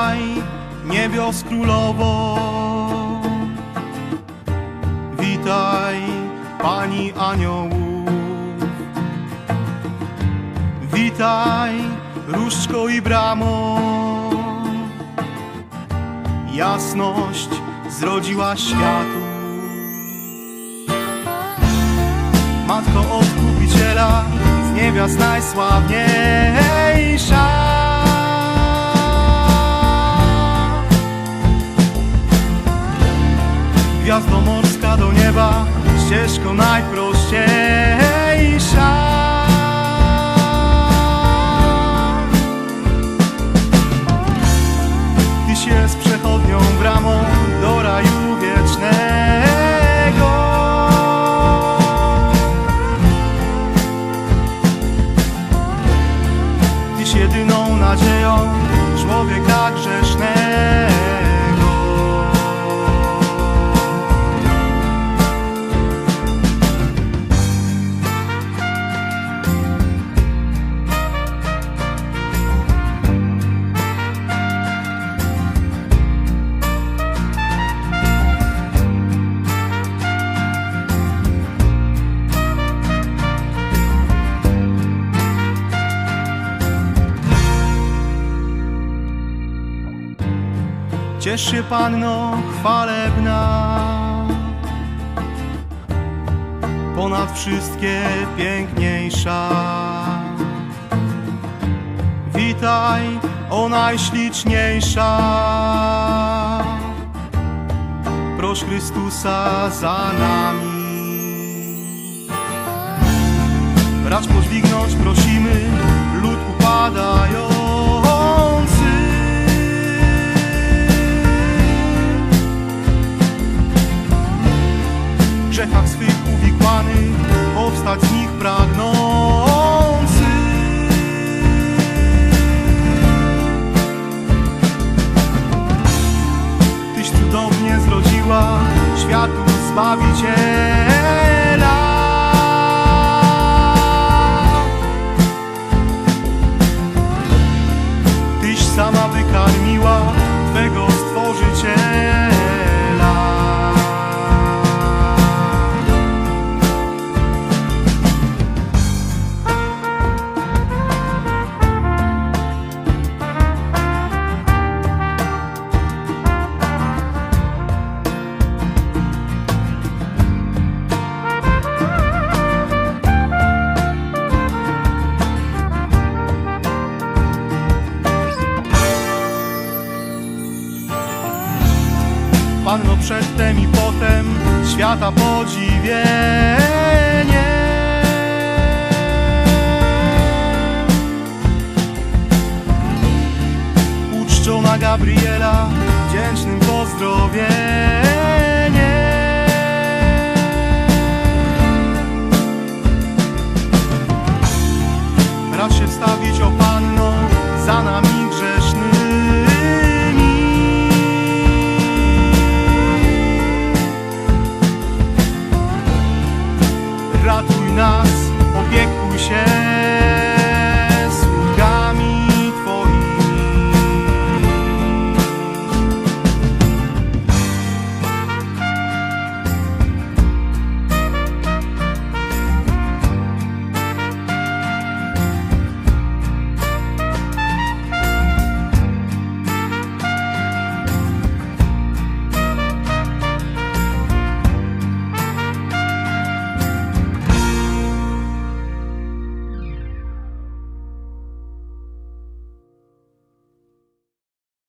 Witaj, niebios królowo. Witaj, pani aniołów. Witaj, różdżko i bramo. Jasność zrodziła światu. Matko Odkupiciela, z niebios najsławniejsza. Gwiazdo morska do nieba, ścieżką najprościejsza. Tyś jest przechodnią bramą do raju wiecznego. Tyś jedyną nadzieją człowieka grzesznego. Ciesz się Panno chwalebna Ponad wszystkie piękniejsza. Witaj, o najśliczniejsza. Proś Chrystusa za nami. Racz podźwignąć prosimy lud upadający z nich pragnący. Tyś cudownie zrodziła światu Zbawiciela Panno przedtem i potem świata podziwienie. Uczczona Gabriela wdzięcznym pozdrowieniem.